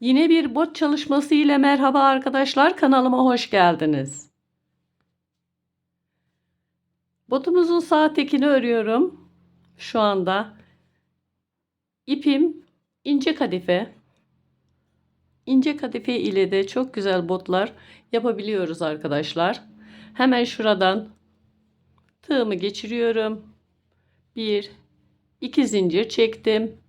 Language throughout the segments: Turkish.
Yine bir bot çalışması ile merhaba arkadaşlar kanalıma hoş geldiniz. Botumuzun sağ tekini örüyorum. Şu anda ipim ince kadife. İnce kadife ile de çok güzel botlar yapabiliyoruz arkadaşlar. Hemen şuradan tığımı geçiriyorum. Bir, iki zincir çektim.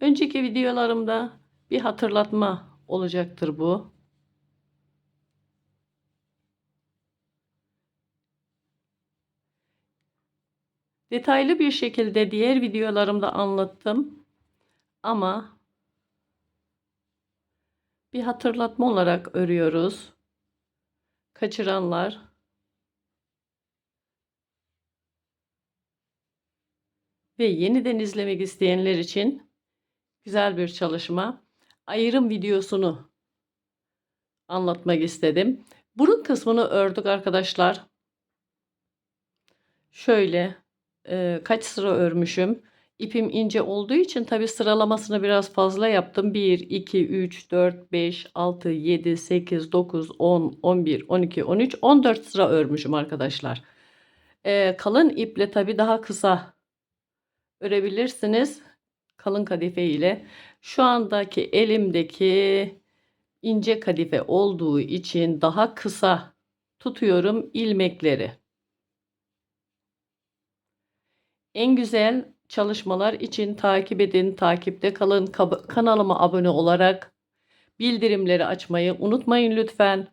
Önceki videolarımda bir hatırlatma olacaktır bu. Detaylı bir şekilde diğer videolarımda anlattım. Ama bir hatırlatma olarak örüyoruz. Kaçıranlar ve yeniden izlemek isteyenler için güzel bir çalışma. Ayrım videosunu anlatmak istedim. Burun kısmını ördük arkadaşlar. Şöyle e, kaç sıra örmüşüm. İpim ince olduğu için tabi sıralamasını biraz fazla yaptım. 1, 2, 3, 4, 5, 6, 7, 8, 9, 10, 11, 12, 13, 14 sıra örmüşüm arkadaşlar. E, kalın iple tabi daha kısa örebilirsiniz. Kalın kadife ile. Şu andaki elimdeki ince kadife olduğu için daha kısa tutuyorum ilmekleri. En güzel çalışmalar için takip edin, takipte kalın. Kanalıma abone olarak bildirimleri açmayı unutmayın lütfen.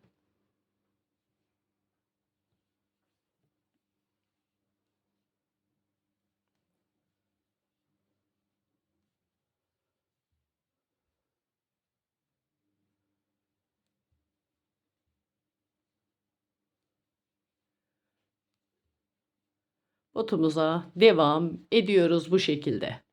Botumuza devam ediyoruz bu şekilde.